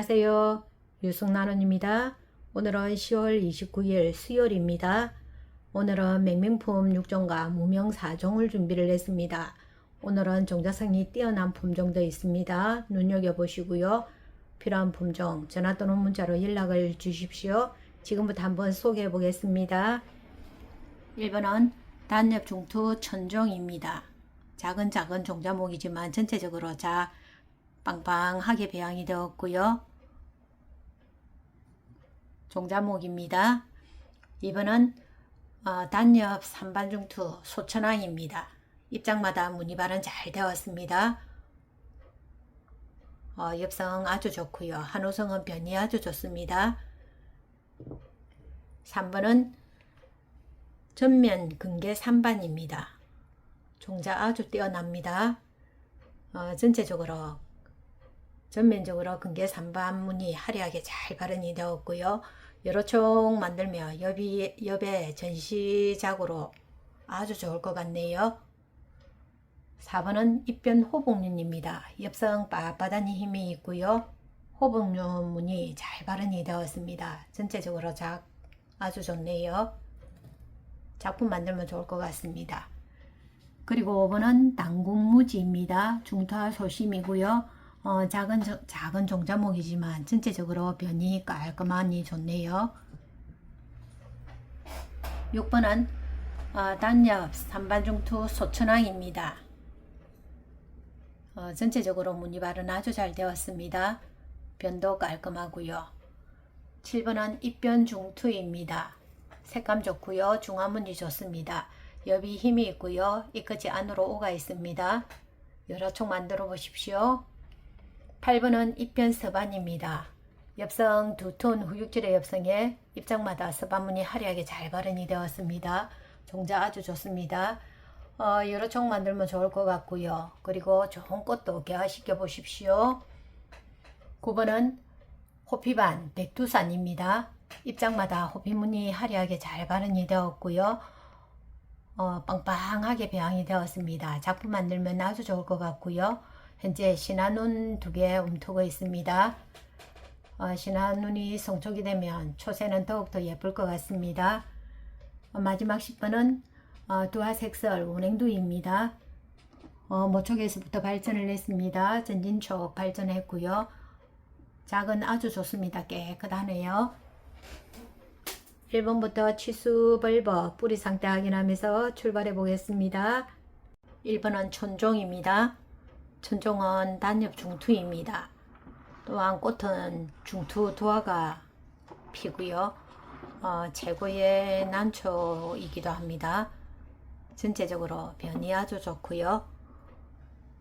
안녕하세요. 유승나눔입니다. 오늘은 10월 29일 수요일입니다. 오늘은 맹명품 6종과 무명 4종을 준비를 했습니다. 오늘은 종자성이 뛰어난 품종도 있습니다. 눈여겨보시고요. 필요한 품종 전화 또는 문자로 연락을 주십시오. 지금부터 한번 소개해 보겠습니다. 1번은 단엽 중투 천종입니다. 작은 작은 종자목이지만 전체적으로 자 빵빵하게 배양이 되었고요. 종자목입니다. 이번은 어, 단엽 산반중투 소천왕입니다. 입장마다 무늬발은 잘 되었습니다. 어, 엽성 아주 좋고요. 한호성은 변이 아주 좋습니다. 3번은 전면 근개 3반입니다. 종자 아주 뛰어납니다. 어, 전체적으로 전면적으로 근개 3반 무늬 화려하게 잘 발현이 되었고요. 여러 총 만들며 옆이, 옆에 전시작으로 아주 좋을 것 같네요. 4번은 입변 호복륜입니다. 엽성 빳빳한 힘이 있고요. 호복륜 무늬 잘 발현이 되었습니다. 전체적으로 작 아주 좋네요. 작품 만들면 좋을 것 같습니다. 그리고 5번은 당군무지입니다. 중타 소심이고요. 어, 작은 저- 작은 종자목이지만 전체적으로 변이 깔끔하니 좋네요. 6번은 어, 단엽 산반중투 소천왕입니다. 어, 전체적으로 무늬발은 아주 잘 되었습니다. 변도 깔끔하고요. 7번은 입변 중투입니다. 색감 좋고요. 중화무늬 좋습니다. 옆이 힘이 있고요. 이 끝이 안으로 오가 있습니다. 여러 총 만들어 보십시오. 8번은 입변 서반입니다. 엽성 두 톤 후육질의 엽성에 입장마다 서반문이 화려하게 잘 발현이 되었습니다. 종자 아주 좋습니다. 어, 여러 총 만들면 좋을 것 같고요. 그리고 좋은 꽃도 개화시켜 보십시오. 9번은 호피반 백두산입니다. 입장마다 호피무늬 화려하게 잘 발현이 되었고요. 어, 빵빵하게 배양이 되었습니다. 작품 만들면 아주 좋을 것 같고요. 현재 신한눈 두 개 움트고 있습니다. 어, 신한눈이 성촉이 되면 초세는 더욱더 예쁠 것 같습니다. 어, 마지막 10번은 어, 두화색설 운행두입니다. 어, 모촉에서부터 발전을 했습니다. 전진촉 발전했고요. 작은 아주 좋습니다. 깨끗하네요. 1번부터 치수 벌버 뿌리 상태 확인하면서 출발해 보겠습니다. 1번은 촌종입니다. 천종은 단엽 중투입니다. 또한 꽃은 중투 두화가 피고요. 어, 최고의 난초이기도 합니다. 전체적으로 변이 아주 좋고요.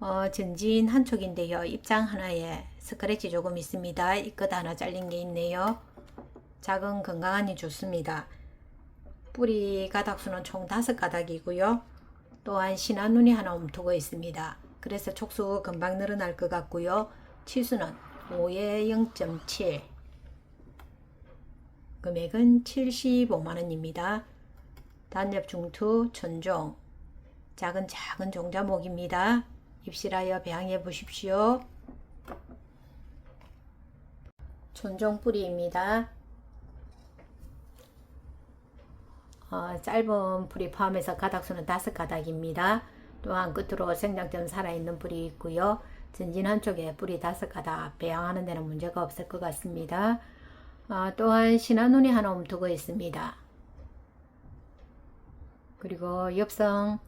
어, 전진 한 촉인데요. 입장 하나에 스크래치 조금 있습니다. 이 끝 하나 잘린 게 있네요. 작은 건강하니 좋습니다. 뿌리 가닥수는 총 다섯 가닥이고요. 또한 신한 눈이 하나 움트고 있습니다. 그래서 촉수 금방 늘어날 것 같고요. 치수는 5에 0.7 금액은 75만원입니다. 단엽 중투 천종 작은 작은 종자목입니다. 입실하여 배양해 보십시오. 촌종 뿌리입니다. 어, 짧은 풀이 포함해서 가닥수는 다섯 가닥입니다. 또한 끝으로 생장점 살아있는 뿌리 있고요. 전진 한 쪽에 뿌리 다섯 가닥 배양하는 데는 문제가 없을 것 같습니다. 어, 또한 신한눈이 하나 움트고 있습니다. 그리고 엽성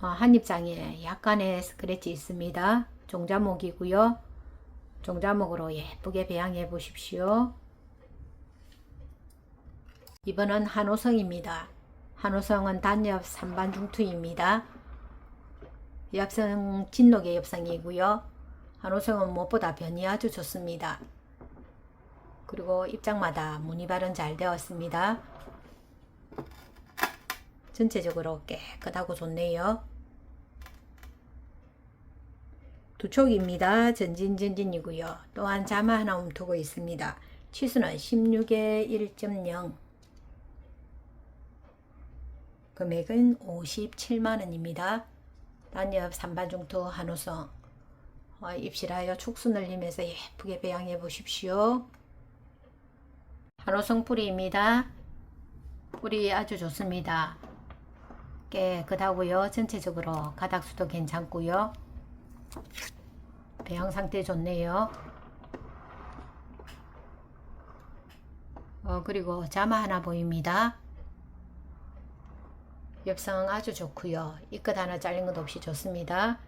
어, 한입장에 약간의 스크래치 있습니다. 종자목이고요. 종자목으로 예쁘게 배양해 보십시오. 이번은 한호성입니다. 한호성은 단엽 3반 중투입니다. 엽성 진녹의 엽성이고요. 한호성은 무엇보다 변이 아주 좋습니다. 그리고 입장마다 무늬 발은 잘 되었습니다. 전체적으로 깨끗하고 좋네요. 두 촉입니다. 전진 전진이고요. 또한 자마 하나 움트고 있습니다. 치수는 16에 1.0 금액은 57만원입니다. 단엽 3반중투 한우성 어, 입실하여 촉수 늘리면서 예쁘게 배양해 보십시오. 한호성 뿌리입니다. 뿌리 아주 좋습니다. 깨끗하고요. 전체적으로 가닥수도 괜찮고요. 배양 상태 좋네요. 어, 그리고 자마 하나 보입니다. 엽성 아주 좋고요. 이 끝 하나 잘린 것 없이 좋습니다.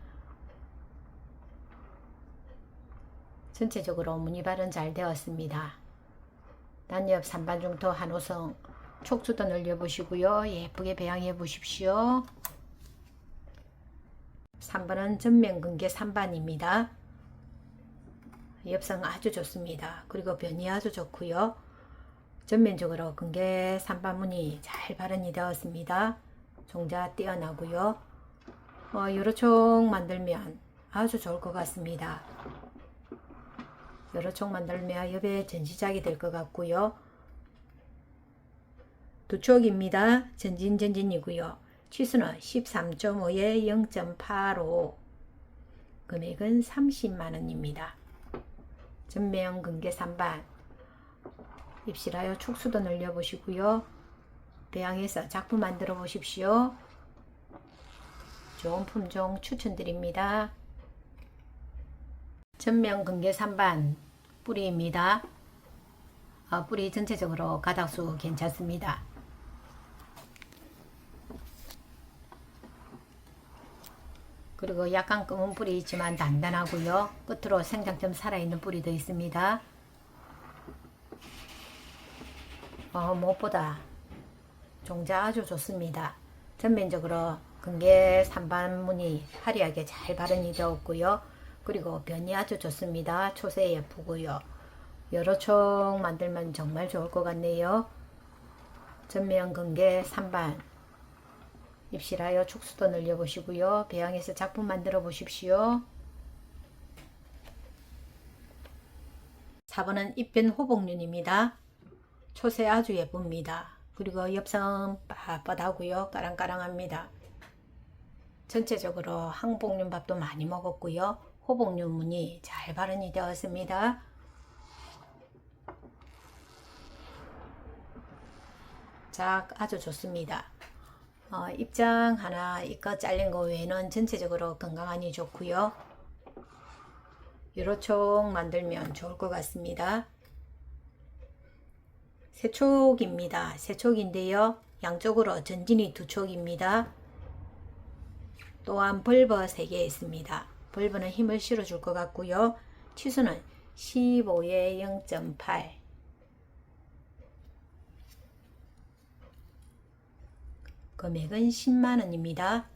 전체적으로 무늬발은 잘 되었습니다. 단엽 산반중토 한호성 촉수도 늘려보시고요. 예쁘게 배양해 보십시오. 3번은 전면 근개 3반입니다. 엽성 아주 좋습니다. 그리고 변이 아주 좋고요. 전면적으로 근개 3반 무늬 잘 발현이 되었습니다. 종자 뛰어나고요. 어, 여러 총 만들면 아주 좋을 것 같습니다. 여러 총 만들면 옆에 전시작이 될 것 같고요. 두 촉입니다. 전진 전진이고요. 치수는 13.5에 0.85 금액은 30만원입니다. 전면 근개 3반 입실하여 촉수도 늘려보시고요. 배양해서 작품 만들어 보십시오. 좋은 품종 추천드립니다. 전면 근개 3반 뿌리입니다. 아, 뿌리 전체적으로 가닥수 괜찮습니다. 그리고 약간 검은 뿌리 있지만 단단하고요. 끝으로 생장점 살아있는 뿌리도 있습니다. 어, 무엇보다 종자 아주 좋습니다. 전면적으로 근개 3반 무늬 화려하게 잘 발현이 되었고요. 그리고 변이 아주 좋습니다. 초세 예쁘고요. 여러 총 만들면 정말 좋을 것 같네요. 전면 근개 3반 입실하여 축수도 늘려보시고요. 배양해서 작품 만들어 보십시오. 4번은 입변 호복륜입니다. 초세 아주 예쁩니다. 그리고 엽성 빳빳하고요. 까랑까랑합니다. 전체적으로 항복륜 밥도 많이 먹었고요. 호복륜 무늬 잘 발현이 되었습니다. 자, 아주 좋습니다. 어, 입장 하나 이거 잘린 거 외에는 전체적으로 건강하니 좋고요. 유로촉 만들면 좋을 것 같습니다. 세촉입니다. 세촉인데요. 양쪽으로 전진이 두 촉입니다. 또한 벌버 3개 있습니다. 벌버는 힘을 실어줄 것 같고요. 치수는 15에 0.8 금액은 10만원입니다.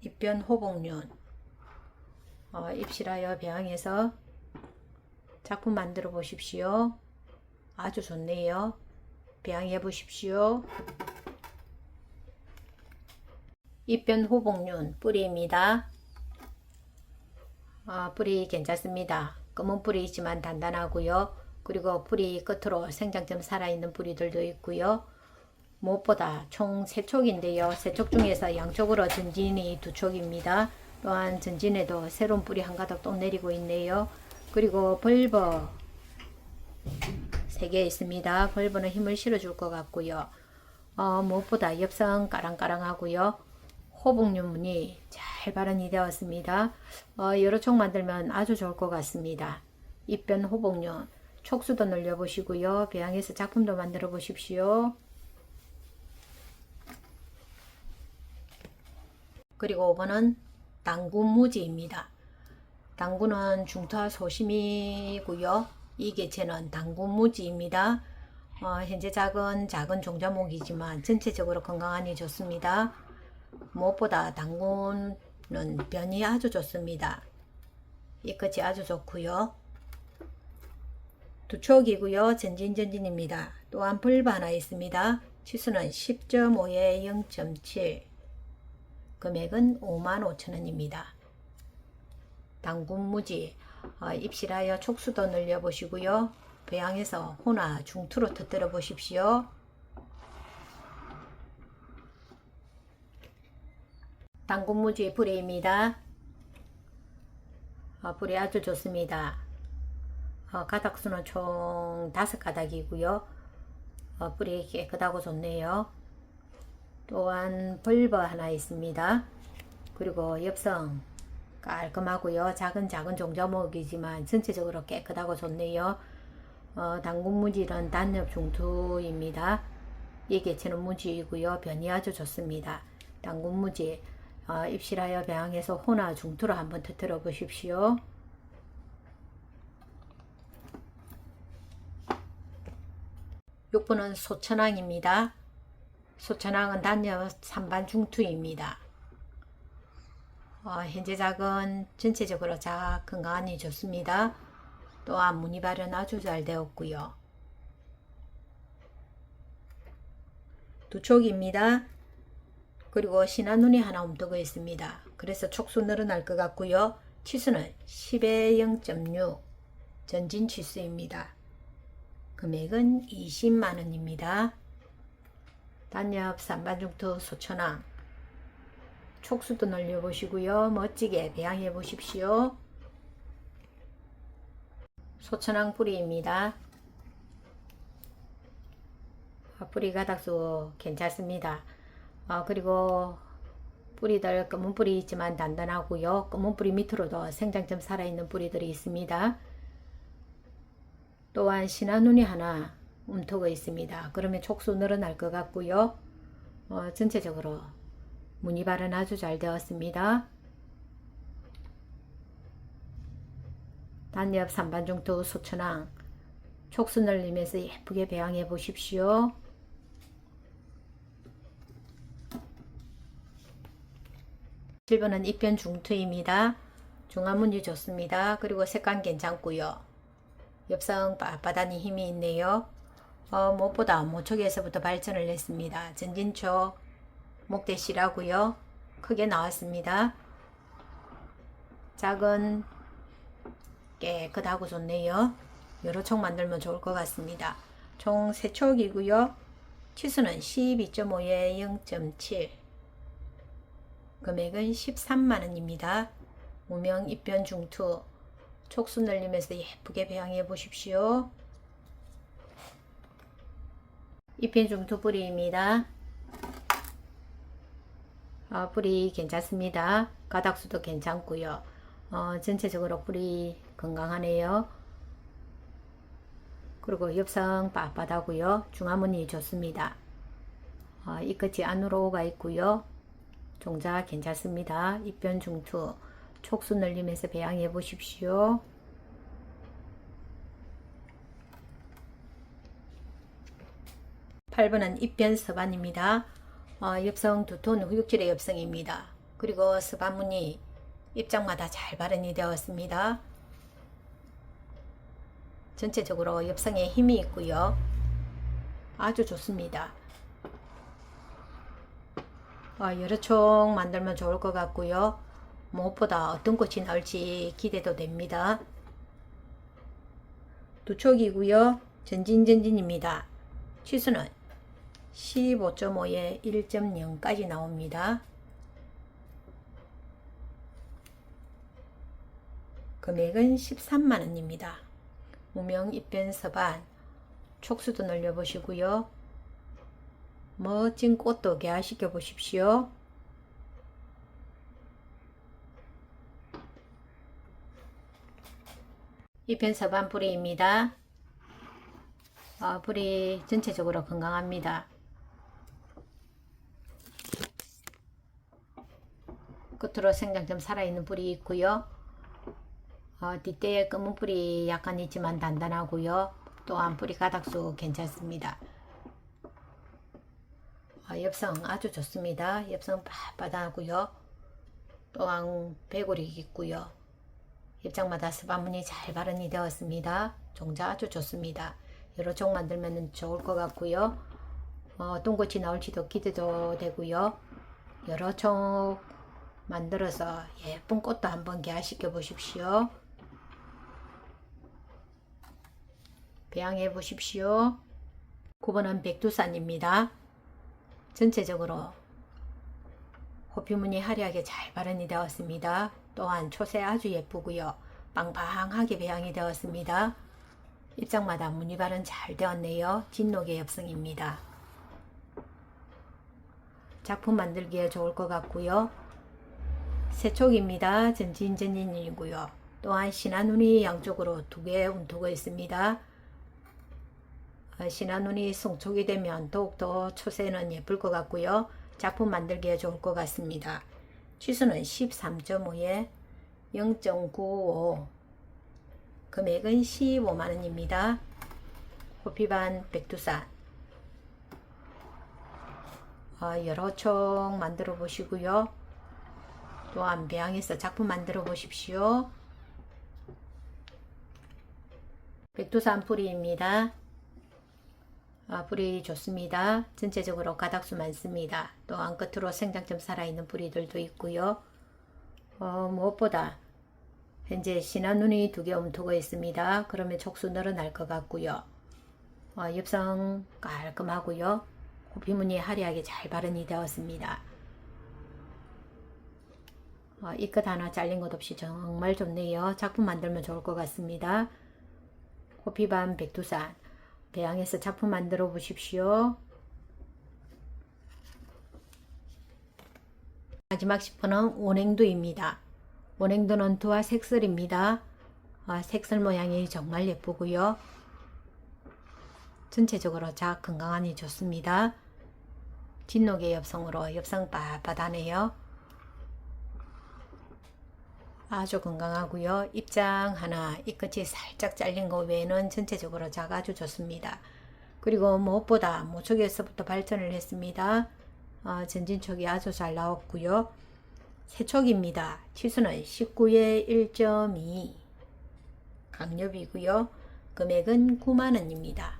입변 호복륜 어, 입실하여 배양해서 작품 만들어 보십시오. 아주 좋네요. 배양해 보십시오. 입변 호복륜 뿌리입니다. 아, 뿌리 괜찮습니다. 검은 뿌리이지만 단단하고요. 그리고 뿌리 끝으로 생장점 살아있는 뿌리들도 있고요. 무엇보다 총 3촉인데요. 3촉 중에서 양쪽으로 전진이 2촉입니다. 또한 전진에도 새로운 뿌리 한 가닥 또 내리고 있네요. 그리고 벌버 3개 있습니다. 벌버는 힘을 실어줄 것 같고요. 어, 무엇보다 엽성 까랑까랑하고요. 호복륜문이 잘 발현이 되었습니다. 어, 여러 촉 만들면 아주 좋을 것 같습니다. 입변 호복륜 촉수도 늘려보시고요. 배양해서 작품도 만들어 보십시오. 그리고 5번은 당군무지입니다. 당군은 중타 소심이고요. 이 개체는 당군무지입니다. 어, 현재 작은 작은 종자목이지만 전체적으로 건강하니 좋습니다. 무엇보다 당군은 변이 아주 좋습니다. 이 끝이 아주 좋고요. 두 촉이고요. 전진전진입니다. 또한 불바 하나 있습니다. 치수는 10.5에 0.7 금액은 55,000원입니다. 당군무지 어, 입실하여 촉수도 늘려 보시고요. 배양해서 호나 중투로 터뜨려 보십시오. 당군무지 뿌리입니다. 어, 뿌리 아주 좋습니다. 어, 가닥수는 총 다섯 가닥이고요. 어, 뿌리 깨끗하고 좋네요. 또한 벌버 하나 있습니다. 그리고 엽성 깔끔하고요. 작은 작은 종자목이지만 전체적으로 깨끗하고 좋네요. 어, 당근무질은 단엽 중투입니다. 이 개체는 무지이고요. 변이 아주 좋습니다. 당근무질 어, 입실하여 배양해서 호나 중투로 한번 터뜨려 보십시오. 육번은 소천왕입니다. 소천왕은 단엽 산반 중투입니다. 어, 현재 작은 전체적으로 작 건강하니 좋습니다. 또한 무늬 발현 아주 잘 되었고요. 두 촉입니다. 그리고 신한 눈이 하나 움뜨고 있습니다. 그래서 촉수 늘어날 것 같고요. 치수는 10에 0.6 전진 치수입니다. 금액은 20만원입니다. 단엽 산반중투 소천왕 촉수도 늘려보시고요. 멋지게 배양해 보십시오. 소천왕 뿌리입니다. 아, 뿌리 가닥수 괜찮습니다. 아, 그리고 뿌리들 검은 뿌리 있지만 단단하고요. 검은 뿌리 밑으로도 생장점 살아있는 뿌리들이 있습니다. 또한 신한눈이 하나 움트고 있습니다. 그러면 촉수 늘어날 것 같고요. 어, 전체적으로 무늬 발은 아주 잘 되었습니다. 단엽 산반중투 소천왕 촉수 늘리면서 예쁘게 배양해 보십시오. 칠번은 입변 중투입니다. 중화문이 좋습니다. 그리고 색감 괜찮고요. 엽성 빳빳하니 힘이 있네요. 어, 무엇보다 모촉에서부터 발전을 했습니다. 전진촉 목대실하고요. 크게 나왔습니다. 작은 깨끗하고 좋네요. 여러 촉 만들면 좋을 것 같습니다. 총 3촉이고요. 치수는 12.5에 0.7 금액은 13만원입니다. 무명 입변 중투 촉수 늘리면서 예쁘게 배양해 보십시오. 입변 중투 뿌리입니다. 어, 뿌리 괜찮습니다. 가닥수도 괜찮고요. 어, 전체적으로 뿌리 건강하네요. 그리고 엽성 빳빳하고요. 중화문이 좋습니다. 어, 이 끝이 안으로 가 있고요. 종자 괜찮습니다. 입변 중투 촉수 늘리면서 배양해 보십시오. 팔번은 입변 서반입니다. 어, 엽성 두톤 후육질의 엽성입니다. 그리고 서반무늬 입장마다 잘 발현이 되었습니다. 전체적으로 엽성에 힘이 있고요. 아주 좋습니다. 어, 여러 총 만들면 좋을 것 같고요. 무엇보다 어떤 꽃이 나올지 기대도 됩니다. 두 촉이고요. 전진전진입니다. 치수는 15.5에 1.0까지 나옵니다. 금액은 13만원입니다. 무명 입변 서반 촉수도 늘려보시고요. 멋진 꽃도 개화시켜 보십시오. 입변 서반 뿌리입니다. 어, 뿌리 전체적으로 건강합니다. 끝으로 생장점 살아있는 뿌리 있고요. 어, 뒷대에 검은 뿌리 약간 있지만 단단하고요. 또한 뿌리 가닥수 괜찮습니다. 어, 엽성 아주 좋습니다. 엽성 빳빳하고요. 또한 배골이 있고요. 입장마다 스바문이 잘 발현이 되었습니다. 종자 아주 좋습니다. 여러 종 만들면 좋을 것 같고요. 어, 어떤 꽃이 나올지도 기대도 되고요. 여러 종 만들어서 예쁜 꽃도 한번 개화시켜 보십시오. 배양해 보십시오. 9번은 백두산입니다. 전체적으로 호피무늬 화려하게 잘 발현이 되었습니다. 또한 초세 아주 예쁘고요. 빵빵하게 배양이 되었습니다. 입장마다 무늬 발은 잘 되었네요. 진노계 엽성입니다. 작품 만들기에 좋을 것 같고요. 세촉입니다. 전진전인이고요. 또한 신한운이 양쪽으로 두 개의 운토가 있습니다. 어, 신한운이 송촉이 되면 더욱더 초세는 예쁠 것 같고요. 작품 만들기에 좋을 것 같습니다. 취수는 13.5에 0.95 금액은 15만원입니다. 호피반 백두산 어, 여러 촉 만들어 보시고요. 또한 배양해서 작품 만들어 보십시오. 백두산 뿌리입니다. 아, 뿌리 좋습니다. 전체적으로 가닥수 많습니다. 또한 끝으로 생장점 살아있는 뿌리들도 있고요. 어, 무엇보다 현재 신한 눈이 두 개 움트고 있습니다. 그러면 촉수 늘어날 것 같고요. 어, 엽성 깔끔하고요. 호피무늬 화려하게 잘 발현이 되었습니다. 어, 이끝 하나 잘린 것 없이 정말 좋네요. 작품 만들면 좋을 것 같습니다. 호피반 백두산 배양해서 작품 만들어 보십시오. 마지막 10번은 원행두입니다. 원행두는 두와 색슬입니다. 아, 색슬 모양이 정말 예쁘고요. 전체적으로 자 건강하니 좋습니다. 진노계 엽성으로 엽성 빳빳하네요. 아주 건강하고요. 입장 하나, 이 끝이 살짝 잘린 거 외에는 전체적으로 자가 아주 좋습니다. 그리고 무엇보다 모촉에서부터 발전을 했습니다. 어, 전진촉이 아주 잘 나왔고요. 세촉입니다. 치수는 19에 1.2 강력이고요. 금액은 9만원입니다.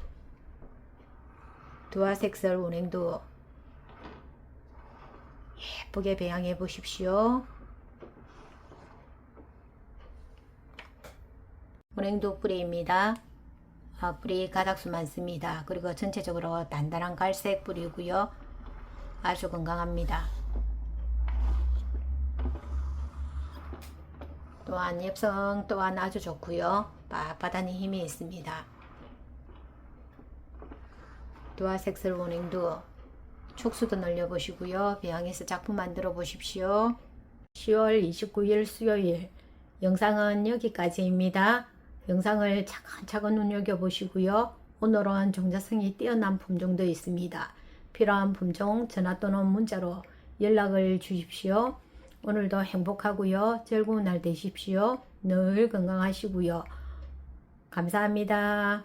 두화색설 운행도 예쁘게 배양해 보십시오. 운행도 뿌리입니다. 아, 뿌리 가닥수 많습니다. 그리고 전체적으로 단단한 갈색 뿌리고요. 아주 건강합니다. 또한 엽성 또한 아주 좋고요. 빳빳한 힘이 있습니다. 두화색슬 원행도 촉수도 늘려보시고요. 배양해서 작품 만들어 보십시오. 10월 29일 수요일 영상은 여기까지입니다. 영상을 차근차근 눈여겨보시고요. 오늘은 종자성이 뛰어난 품종도 있습니다. 필요한 품종 전화 또는 문자로 연락을 주십시오. 오늘도 행복하고요. 즐거운 날 되십시오. 늘 건강하시고요. 감사합니다.